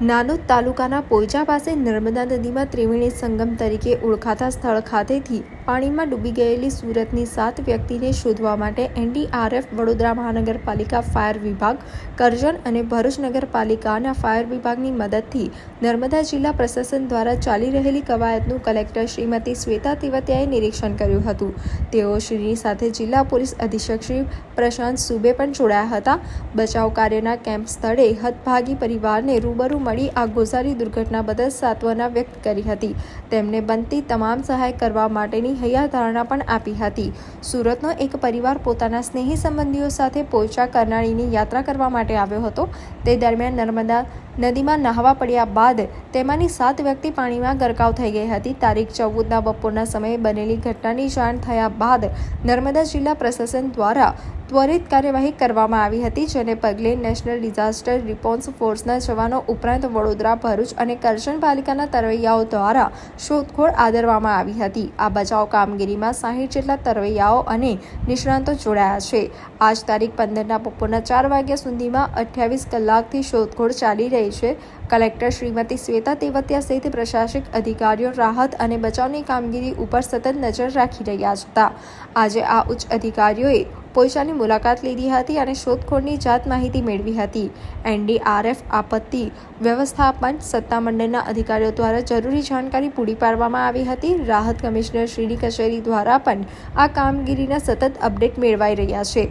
નાનોદ તાલુકાના પોઈચા પાસે નર્મદા નદીમાં ત્રિવેણી સંગમ તરીકે ઓળખાતા સ્થળ ખાતેથી પાણીમાં ડૂબી ગયેલી સુરતની સાત વ્યક્તિને શોધવા માટે એનડીઆરએફ વડોદરા મહાનગરપાલિકા ફાયર વિભાગ, કરજણ અને ભરૂચ નગરપાલિકાના ફાયર વિભાગની મદદથી નર્મદા જિલ્લા પ્રશાસન દ્વારા ચાલી રહેલી કવાયતનું કલેક્ટર શ્રીમતી શ્વેતા તેવતિયાએ નિરીક્ષણ કર્યું હતું. તેઓ શ્રીની સાથે જિલ્લા પોલીસ અધિક્ષક શ્રી પ્રશાંત સુબે પણ જોડાયા હતા. બચાવ કાર્યના કેમ્પ સ્થળે હતભાગી પરિવારને રૂબરૂ મળી આ ગોઝારી દુર્ઘટના બદલ સાંત્વના વ્યક્ત કરી હતી. તેમને બનતી તમામ સહાય કરવા માટેની હૈયાધારણા પણ આપી હતી. સુરતનો એક પરિવાર પોતાના સ્નેહી સંબંધીઓ સાથે પોચા કરનાળીની યાત્રા કરવા માટે આવ્યો હતો. તે દરમિયાન નર્મદા નદીમાં નહાવા પડ્યા બાદ તેમાંની સાત વ્યક્તિ પાણીમાં ગરકાવ થઈ ગઈ હતી. તારીખ ચૌદના બપોરના સમયે બનેલી ઘટનાની જાણ થયા બાદ નર્મદા જિલ્લા પ્રશાસન દ્વારા ત્વરિત કાર્યવાહી કરવામાં આવી હતી, જેને પગલે નેશનલ ડિઝાસ્ટર રિસ્પોન્સ ફોર્સના જવાનો ઉપરાંત વડોદરા, ભરૂચ અને કરજણ પાલિકાના તરવૈયાઓ દ્વારા શોધખોળ આદરવામાં આવી હતી. આ બચાવ કામગીરીમાં સાહીઠ જેટલા તરવૈયાઓ અને નિષ્ણાંતો જોડાયા છે. આજ તારીખ પંદરના બપોરના ચાર વાગ્યા સુધીમાં અઠ્યાવીસ કલાકથી શોધખોળ ચાલી રહી છે. કલેક્ટર શ્રીમતી શ્વેતા તેવતિયા સહિત પ્રશાસનિક અધિકારીઓ રાહત અને બચાવની કામગીરી ઉપર સતત નજર રાખી રહ્યા હતા. આજે આ ઉચ્ચ અધિકારીઓએ પોઈચાની મુલાકાત લીધી હતી અને શોધખોળની જાત માહિતી મેળવી હતી. એનડીઆરએફ આપત્તિ વ્યવસ્થાપન સત્તામંડળના અધિકારીઓ દ્વારા જરૂરી જાણકારી પૂરી પાડવામાં આવી હતી. રાહત કમિશનર શ્રીની કચેરી દ્વારા પણ આ કામગીરીના સતત અપડેટ મેળવાઈ રહ્યા છે.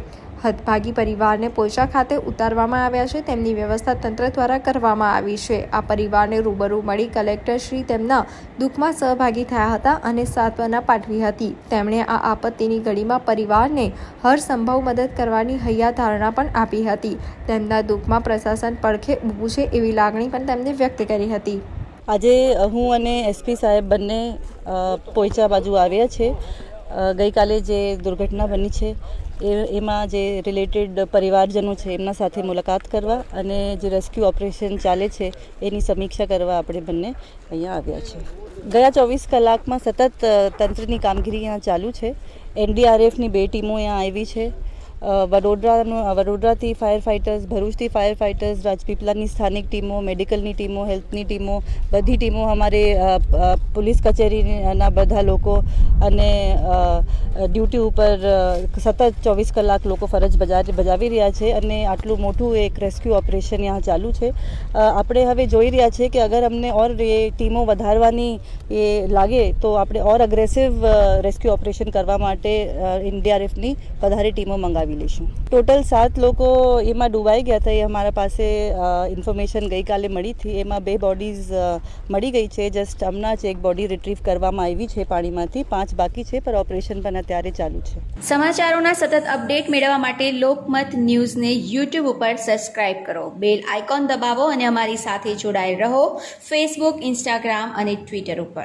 હતભાગી પરિવારને પોચા ખાતે ઉતારવામાં આવ્યા છે. તેમની વ્યવસ્થા તંત્ર દ્વારા કરવામાં આવી છે. આ પરિવારને રૂબરૂ મળી કલેક્ટર શ્રી તેમના દુઃખમાં સહભાગી થયા હતા અને સાંત્વના પાઠવી હતી. તેમણે આ આપત્તિની ઘડીમાં પરિવારને હર સંભવ મદદ કરવાની હૈયા ધારણા પણ આપી હતી. તેમના દુઃખમાં પ્રશાસન પડખે ઊભું છે એવી લાગણી પણ તેમને વ્યક્ત કરી હતી. આજે હું અને એસપી સાહેબ બંને પોઈચા બાજુ આવ્યા છે. ગઈકાલે જે દુર્ઘટના બની છે, એ, એમાં જે રિલેટેડ પરિવારજનો છે, એમના સાથે મુલાકાત કરવા અને જે રેસ્ક્યુ ઓપરેશન ચાલે છે, એની સમીક્ષા કરવા આપણે બંને અહીંયા આવ્યા છે ગયા ચોવીસ કલાકમાં સતત તંત્રની કામગીરી અહીંયા ચાલુ છે. એનડીઆરએફની બે ટીમો અહીંયા આવી છે. વડોદરાનું વડોદરાથી ફાયર ફાઇટર્સ ભરૂચથી ફાયર ફાઇટર્સ રાજપીપલાની સ્થાનિક ટીમો મેડિકલની ટીમો હેલ્થની ટીમો, બધી ટીમો અમારે પોલીસ કચેરીના બધા લોકો અને ડ્યુટી ઉપર સતત ચોવીસ કલાક લોકો ફરજ બજા બજાવી રહ્યા છે અને આટલું મોટું એક રેસ્ક્યુ ઓપરેશન ત્યાં ચાલુ છે. આપણે હવે જોઈ રહ્યા છે કે અગર અમને ઓર એ ટીમો વધારવાની એ લાગે તો આપણે ઓર અગ્રેસિવ રેસ્ક્યુ ઓપરેશન કરવા માટે એનડીઆરએફની વધારે ટીમો મંગાવી લઈશું ટોટલ સાત લોકો એમાં ડૂબાઈ ગયા હતા, એ અમારા પાસે ઇન્ફોર્મેશન ગઈકાલે મળી હતી એમાં બે બોડીઝ મળી ગઈ છે. જસ્ટ હમણાં જ એક બોડી રિટ્રીવ કરવામાં આવી છે પાણીમાંથી. પાંચ બાકી છે પર ઓપરેશન પણ અત્યારે ચાલુ છે. સમાચારોના સતત અપડેટ મેળવવા માટે લોકમત ન્યૂઝને યુટ્યુબ ઉપર સબસ્ક્રાઇબ કરો. બેલ આઇકોન દબાવો અને અમારી સાથે જોડાયેલ રહો. ફેસબુક ઇન્સ્ટાગ્રામ અને ટ્વિટર ઉપર.